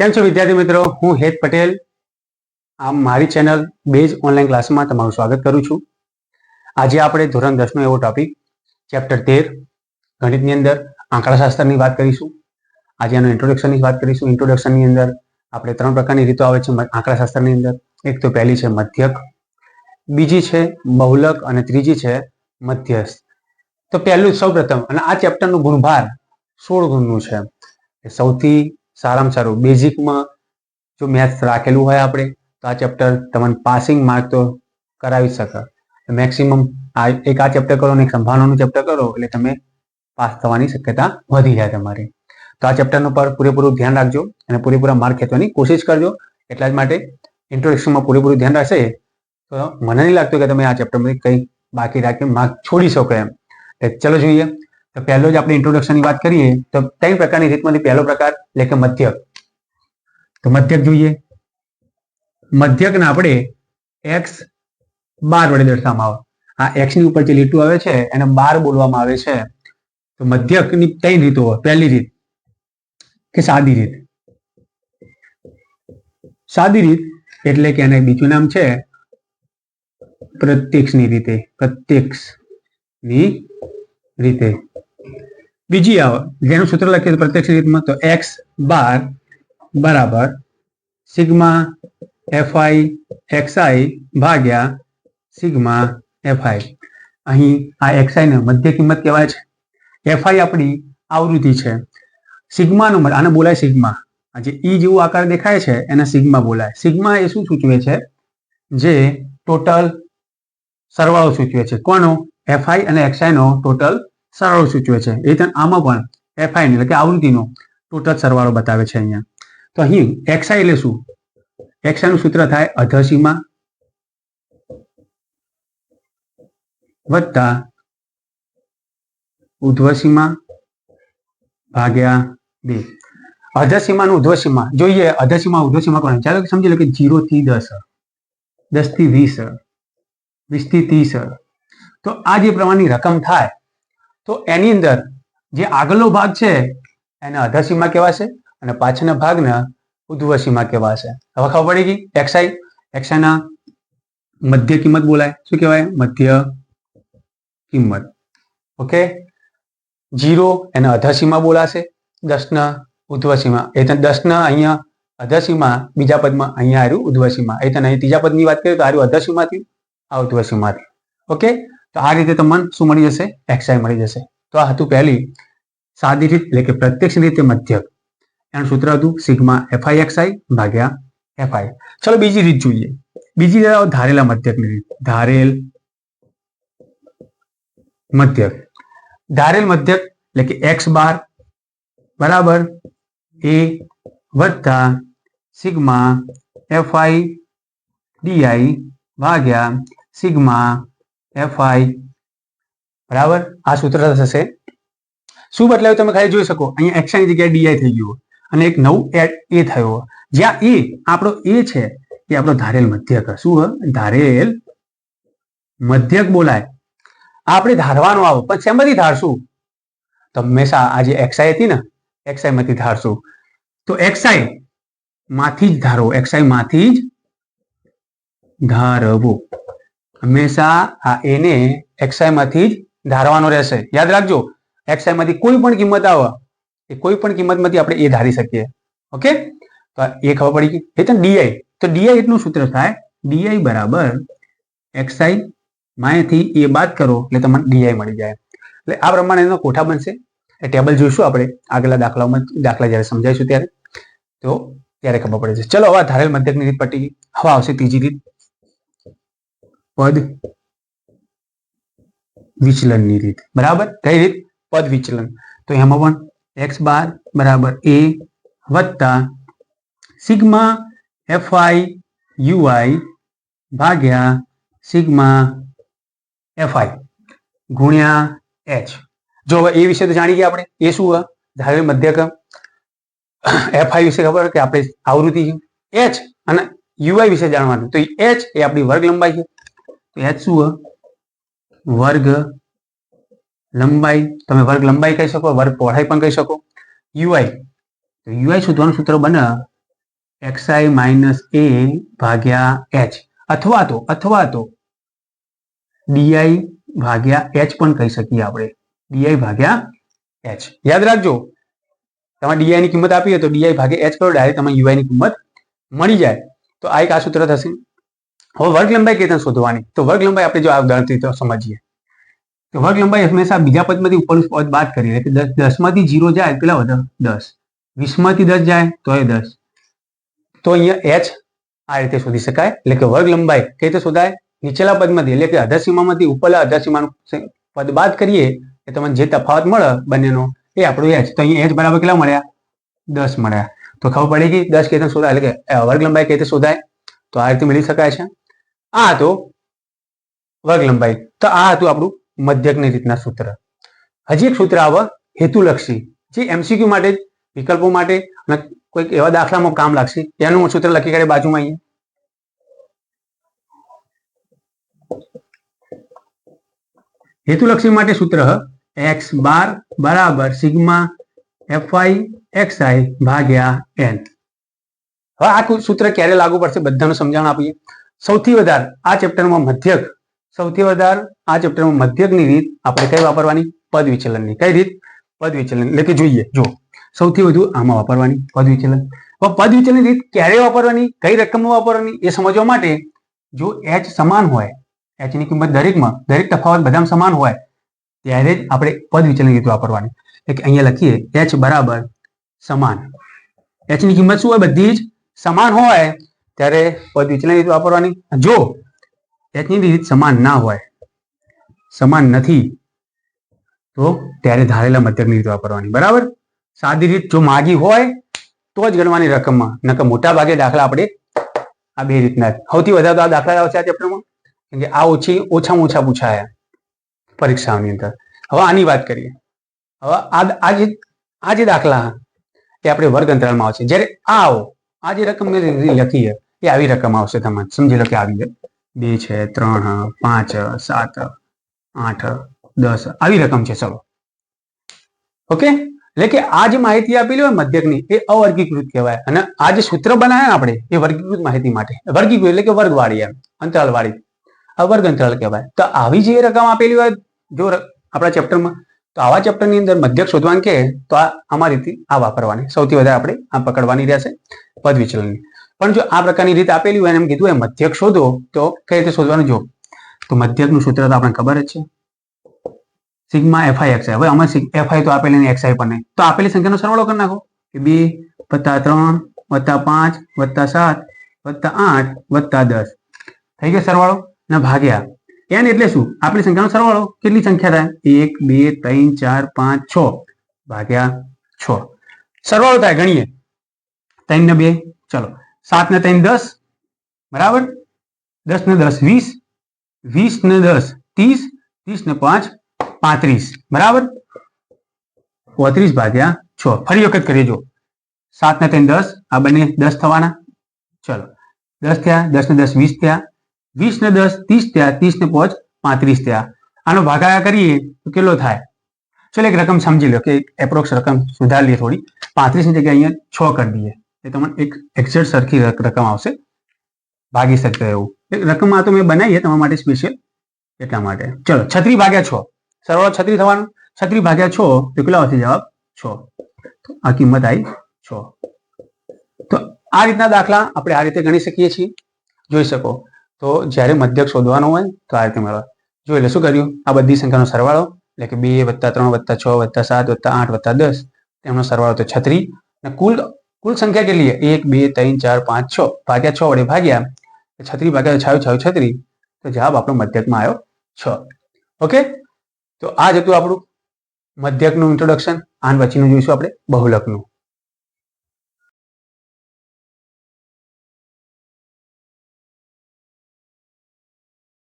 કેમ છો વિદ્યાર્થી મિત્રો? હું હેત પટેલ. આ મારી ચેનલ બેઝ ઓનલાઈન ક્લાસમાં તમારું સ્વાગત કરું છું. આજે આપણે ધોરણ દસનો એવો ટોપિક, ચેપ્ટર તેર, ગણિતની અંદર આંકડાશાસ્ત્રની વાત કરીશું. આજે આનું ઇન્ટ્રોડક્શનની વાત કરીશું. ઇન્ટ્રોડક્શનની અંદર આપણે ત્રણ પ્રકારની રીતો આવે છે, આંકડાશાસ્ત્રની અંદર. એક તો પહેલી છે મધ્યક, બીજી છે બહુલક અને ત્રીજી છે મધ્યસ્થ. તો પહેલું સૌ પ્રથમ અને આ ચેપ્ટરનું ગુણભાર સોળ ગુણનું છે. સૌથી સારામાં સારું. બેઝિકમાં જો મેથ્સ રાખેલું હોય આપણે, તો આ ચેપ્ટર તમને પાસિંગ માર્ક તો કરાવી શકે મેક્સિમમ આ એક આ ચેપ્ટર કરો અને એક સંભાવનાનું ચેપ્ટર કરો, એટલે તમે પાસ થવાની શક્યતા વધી જાય તમારી. તો આ ચેપ્ટરનું પર પૂરેપૂરું ધ્યાન રાખજો અને પૂરેપૂરા માર્ક ખેંચવાની કોશિશ કરજો. એટલા જ માટે ઇન્ટ્રોડક્શનમાં પૂરેપૂરું ધ્યાન રાખશે. તો મને નહીં લાગતું કે તમે આ ચેપ્ટરમાંથી કંઈ બાકી રાખી માર્ક છોડી શકો એમ. ચલો જોઈએ. તો પહેલો જ આપણે ઇન્ટ્રોડક્શનની વાત કરીએ, તો ત્રણ પ્રકારની રીતમાંથી પહેલો પ્રકાર એટલે કે મધ્યક? તો મધ્યક જોઈએ. મધ્યકને આપણે એક્સ બાર વડે દર્શાવવામાં આવે. આ એક્સની ઉપર જે લીટું આવે છે, એને બાર બોલવામાં આવે છે. તો મધ્યકની ત્રણ રીતો પહેલી રીત કે સાદી રીત? સાદી રીત એટલે કે એને બીજું નામ છે પ્રત્યક્ષની રીતે. પ્રત્યક્ષની રીતે. બીજી આવે, જેનું સૂત્ર લખીએ પ્રત્યક્ષ રીતમાં તો એક્સ બાર બરાબર સિગ્મા એફઆઈ એક્સઆઈ ભાગ્યા સિગ્મા એફઆઈ અહીં આ એક્સઆઈ ને મધ્ય કિંમત કહેવાય છે. એફઆઈ આપણી આવૃત્તિ છે. સિગ્મા નંબર આને બોલાય સિગ્મા. જે ઈ જેવું આકાર દેખાય છે, એને સિગ્મા બોલાય. સિગ્મા એ શું સૂચવે છે? જે ટોટલ સરવાળો સૂચવે છે. કોનો? એફઆઈ અને એક્સઆઈ નો ટોટલ સરવાળો સૂચવે છે. એ રીતે આમાં પણ એફઆઈ એટલે કે આવૃત્તિનો ટોટલ સરવાળો બતાવે છે અહીંયા. તો અહીં એક્સઆઈ એટલે શું? એક્સઆઈ નું સૂત્ર થાય અધસીમા વત્તા ઉધ્વસીમા ભાગ્યા બે. અધસીમાનું ઉધ્વસીમા. જોઈએ, અધસીમા, ઉધ્વસીમા કોણ? ચાલો સમજી લો કે જીરો થી દસ. દસથી વીસ. વીસથી ત્રીસ. તો આ જે પ્રમાણની રકમ થાય તો એની અંદર જે આગળનો ભાગ છે, એને અધસીમા કહેવાશે અને પાછળના ભાગને ઉધ્વસીમા કહેવાશે. હવે ખબર પડી ગઈ એક્સાઈ એક્સાઈના મધ્ય કિંમત બોલાય. શું કહેવાય? મધ્ય કિંમત. ઓકે જીરો એને અધસીમા બોલાશે, દસના ઉધ્વસીમા એ તને દસના અહીંયા અધસીમા બીજા પદમાં અહીંયા આવ્યું ઉધ્વસીમા એ તને અહીં ત્રીજા પદની વાત કરીએ તો આવ્યું અધસીમાથી આ ઉધ્વસીમાથી ઓકે તો આ રીતે તમને શું મળી જશે? એક્સઆઈ મળી જશે. તો આ હતું પહેલી સાદી રીત એટલે કે પ્રત્યક્ષ રીતે મધ્યક. એનું સૂત્ર હતું સિગ્મા એફઆઈ એક્સઆઈ ભાગ્યા એફઆઈ ચલો બીજી રીત જોઈએ. બીજી ધારેલા મધ્યકની રીત. ધારેલ મધ્યક. ધારેલ મધ્યક એટલે કે એક્સ બાર બરાબર એ વત્તા sigma F I D I ભાગ્યા સિગ્મા એફઆઈ બરાબર? આ સૂત્ર થશે. શું બદલાયું તમે ખાલી જોઈ શકો. અહીંયા એક્સની જગ્યાએ ડીઆઈ થઈ ગયું. અને એક નવું એડ એ થયો. જ્યાં એ આપણો એ છે એ આપણો ધારેલ મધ્યક. શું ધારેલ મધ્યક બોલાય. આપણે ધારવાનું આવો. પણ શેમાંથી ધારશું? તો હંમેશા આ જે એક્સઆઈ હતી ને એક્સઆઈ માંથી ધારશું. તો એક્સઆઈ માંથી જ ધારો. એક્સઆઈ માંથી જ ધારવું. હંમેશા આ એને એક્સઆઈ માંથી જ ધારવાનો રહેશે. યાદ રાખજો એક્સઆઈ માંથી કોઈ પણ કિંમત આવે, એ કોઈ પણ કિંમતમાંથી આપણે એ ધારી શકીએ. ઓકે? તો એ ખબર પડી ગઈ? એ તો ડીઆઈ તો ડીઆઈ એટલું સૂત્ર થાય ડીઆઈ બરાબર એક્સઆઈ માયથી એ બાદ કરો, એટલે તમને ડીઆઈ મળી જાય. એટલે આ પ્રમાણે એનો કોઠા બનશે. એ ટેબલ જોઈશું આપણે, આગલા દાખલાઓમાં દાખલા જ્યારે સમજાવીશું ત્યારે. તો ત્યારે ખબર પડે છે ચલો, હવે ધારેલ મધ્યકની રીત પટી હવે આવશે ત્રીજી રીત. પદ વિચલનની રીત. બરાબર? કઈ રીત? પદ વિચલન. તો એમાં પણ એક્સ બાર બરાબર એ વત્તા sigma F I U I ભાગ્યા સિગ્મા એફઆઈ ગુણ્યા એચ જો એ વિશે તો જાણી ગયા આપણે. એ શું હોય? ધારેલ મધ્યક એફઆઈ વિશે ખબર કે આપણે આવૃત્તિ છે એચ અને યુઆઈ વિશે જાણવાનું. તો એચ એ આપણી વર્ગ લંબાઈ છે. તો એચ શું હોય વર્ગ લંબાઈ તમે વર્ગ લંબાઈ કહી શકો, વર્ગ પહોળાઈ પણ કહી શકો. યુઆઈ તો યુઆઈ શોધવાનું સૂત્ર બને એક્સઆઈ માઇનસ એ ભાગ્યા એચ અથવા તો અથવા તો ડીઆઈ ભાગ્યા એચ પણ કહી શકીએ આપણે. ડીઆઈ ભાગ્યા એચ યાદ રાખજો તમારે ડીઆઈ ની કિંમત આપી હોય તો ડીઆઈ ભાગે એચ કરો ડાયરેક્ટ તમે યુઆઈ ની કિંમત મળી જાય. તો આ એક આ સૂત્ર થશે. હવે વર્ગ લંબાઈ રીતે શોધવાની? તો વર્ગ લંબાઈ આપણે જો આ ગણતરી સમજીએ. તો વર્ગ લંબાઈ હંમેશા બીજા પદમાંથી ઉપરનું પદ બાદ કરીએ. એટલે દસ, દસમાંથી જીરો જાય પેલા વધે દસ. વીસમાંથી દસ જાય તો એ દસ. તો અહીંયા એચ આ રીતે શોધી શકાય. એટલે કે વર્ગ લંબાઈ કઈ રીતે શોધાય? નીચેલા પદમાંથી, એટલે કે અધસીમામાંથી ઉપરલા અધસીમાનું પદ બાદ કરીએ, એ તમને જે તફાવત મળે બંનેનો, એ આપણું એચ તો અહીંયા એચ બરાબર કેટલા મળ્યા? દસ મળ્યા. તો ખબર પડી ગઈ, દસ રીતે શોધાય? એટલે કે વર્ગ લંબાઈ કઈ રીતે શોધાય? તો આ રીતે મેળવી શકાય છે. આ હતો વર્ગ લંબાઈ તો આ હતું આપણું મધ્યકની રીતના સૂત્ર. હજી એક સૂત્ર આવે, હેતુલક્ષી. જે એમસીક્યુ માટે, વિકલ્પો માટે અને કોઈક એવા દાખલામાં કામ લાગશે. એનું સૂત્ર લખી કાઢે બાજુમાં અહીંયા. હેતુલક્ષી માટે સૂત્ર એક્સ બાર બરાબર સિગ્મા એફઆઈ એક્સઆઈ ભાગ્યા એન. હવે આ સૂત્ર ક્યારે લાગુ પડશે? બધાનું સમજણ આપીએ. સૌથી વધારે આ ચેપ્ટરમાં મધ્યક, સૌથી વધારે આ ચેપ્ટરમાં મધ્યકની રીત આપણે કઈ વાપરવાની? પદ વિચલનની કઈ રીત? પદ વિચલન એટલે કે જોઈએ જો સૌથી વધુ આમાં વાપરવાની પદ વિચલન પદ વિચલનની રીત ક્યારે વાપરવાની? કઈ રકમમાં વાપરવાની? એ સમજવા માટે જો એચ સમાન હોય એચની કિંમત દરેકમાં, દરેક તફાવત બધામાં સમાન હોય, ત્યારે જ આપણે પદ વિચલન રીત વાપરવાની. એટલે અહીંયા લખીએ એચ બરાબર સમાન. એચની કિંમત શું હોય? બધી જ સમાન હોય. ત્યારે પદ વિચલન રીત વાપરવાની? જો તેની રીત સમાન ના હોય, સમાન નથી, તો ત્યારે ધારેલા મધ્યકની રીત વાપરવાની. બરાબર? સાદી રીત જો માગી હોય, તો જ ગણવાની રકમમાં. નકર મોટા ભાગે દાખલા આપણે આ બે રીતના સૌથી વધારે તો આ દાખલા આવશે આ ચેપ્ટરમાં કેમ કે આ ઓછી, ઓછામાં ઓછા પૂછાયા પરીક્ષાઓની અંદર. હવે આની વાત કરીએ. હવે આ આ જે આ જે દાખલા એ આપણે વર્ગ અંતરાલમાં આવશે, જ્યારે આવો, આ જે રકમ મેં લખી છે એ આવી રકમ આવશે તમારે સમજી લો કે આવી બે છે, ત્રણ, પાંચ, સાત, આઠ, દસ. આવી રકમ છે ચલો ઓકે? એટલે કે આ જે માહિતી આપેલી હોય મધ્યકની, એ અવર્ગીકૃત કહેવાય. અને આ જે સૂત્ર બનાવ્યા આપણે, એ વર્ગીકૃત માહિતી માટે. વર્ગીકૃત એટલે કે વર્ગવાળી એમ, અંતરાલવાળી. આ વર્ગ અંતરાલ કહેવાય. તો આવી જે રકમ આપેલી હોય, જો આપણા ચેપ્ટરમાં, તો આવા ચેપ્ટરની અંદર મધ્યક શોધવાનું કે, તો આ, આમાં આ વાપરવાની. સૌથી વધારે આપણે આ પકડવાની રહેશે પદ વિચલનની. પણ જો આ પ્રકારની રીત આપેલી હોય એમ કીધું એ મધ્યક શોધો, તો કઈ રીતે શોધવાનું? જો તો મધ્યકનું સૂત્ર તો આપણે ખબર જ છે. સિગ્મા એફઆઈ એક્સઆઈ હવે અમે એફઆઈ તો આપેલી નહીં એક્સઆઈ પણ નહીં. તો આપેલી સંખ્યાનો સરવાળો કરી નાખો. કે બે વત્તા ત્રણ વત્તા પાંચ વત્તા સાત વત્તા આઠ વત્તા દસ. થઈ ગયો સરવાળો? ને ભાગ્યા. એન એટલે શું? આપણી સંખ્યાનો સરવાળો કેટલી સંખ્યા થાય? એક, બે, ત્રણ, ચાર, પાંચ, છ. ભાગ્યા છ. સરવાળો થાય ગણીએ. ત્રણ ને બે. ચલો. સાત ને ત્રણ દસ બરાબર દસ ને દસ વીસ વીસ ને દસ ત્રીસ ત્રીસ ને પાંચ પાંત્રીસ બરાબર પોત્રીસ ભાગ્યા છ ફરી વખત કરીએ જો સાત ને ત્રણ દસ આ બંને દસ થવાના ચલો દસ થયા દસ ને દસ વીસ થયા વીસ ને દસ ત્રીસ થયા ત્રીસ ને પાંચ પાંત્રીસ થયા આનો ભાગાકાર કરીએ તો કેટલો થાય ચલો એક રકમ સમજી લો કે એપ્રોક્સ રકમ સુધારી લઈએ થોડી પાંત્રીસની જગ્યાએ અહીંયા છ કરી દઈએ એ તમને એક એક્ઝેક્ટ સરખી રકમ આવશે. ભાગી શકતો એવું. એક રકમ આ તો મેં બનાવી તમારા માટે સ્પેશિયલ એટલા માટે. ચલો, છત્રી ભાગ્યા છ. સરવાળો છત્રી થવાનો. છત્રી ભાગ્યા છ, તો કેટલા આવશે જવાબ? છ. આ કિંમત આવી છ. તો આ રીતના દાખલા આપણે આ રીતે ગણી શકીએ છીએ. જોઈ શકો. તો જ્યારે મધ્યક શોધવાનો હોય તો આ રીતે મળવા જોઈ લે, શું કર્યું? આ બધી સંખ્યાનો સરવાળો, એટલે કે બે વત્તા ત્રણ વત્તા છ વત્તા સાત વત્તા આઠ વત્તા દસ તેમનો સરવાળો તો છત્રી. અને કુલ કુલ સંખ્યા કેટલી છે? એક, બે, ત્રણ, ચાર, પાંચ, છ. ભાગ્યા છ વડે ભાગ્યા છત્રી ભાગ્યા છાયું છાયું છત્રી તો જવાબ આપણો મધ્યકમાં આવ્યો છ. ઓકે? તો આ જ હતું આપણું મધ્યકનું ઇન્ટ્રોડક્શન આન પછીનું જોઈશું આપણે બહુલકનું.